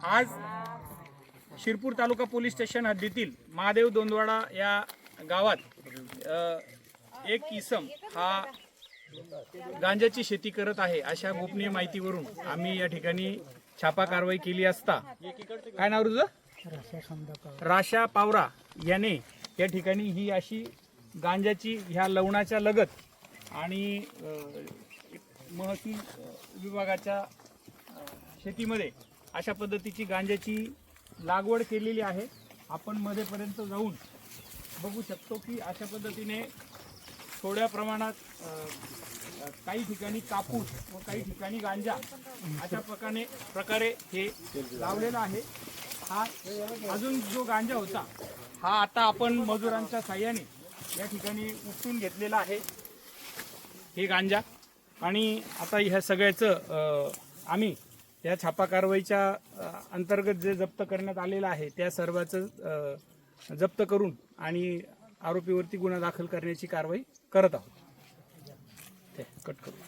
आज शिरपूर तालुका police station हद्दीतील महादेव दोंदवाडा या गावात एक इसम हा गांजाची शेती करत आहे अशा गोपनीय माहितीवरून आम्ही या ठिकाणी छापा कारवाई केली असता. काय नाव तुझं? राशा पावरा याने या ठिकाणी ही अशी गांजाची ह्या लवणाच्या लगत आणि महसूल विभागाच्या शेतीमध्ये अशा पद्धतीची गांजाची लागवड केलेली आहे. आपण मध्येपर्यंत जाऊन बघू शकतो की अशा पद्धतीने थोड्या प्रमाणात काही ठिकाणी कापूस व काही ठिकाणी गांजा अशा प्रकारे प्रकारे हे लावलेलं आहे. हा अजून जो गांजा होता हा आता आपण मजुरांच्या साह्याने या ठिकाणी उपटून घेतलेला आहे. हे गांजा. आणि आता ह्या सगळ्याचं आम्ही या छापा कारवाईच्या अंतर्गत जे जप्त करण्यात आलेलं आहे त्या सर्वाचं जप्त करून आणि आरोपीवरती गुन्हा दाखल करण्याची कारवाई करत आहोत. ते कट करू.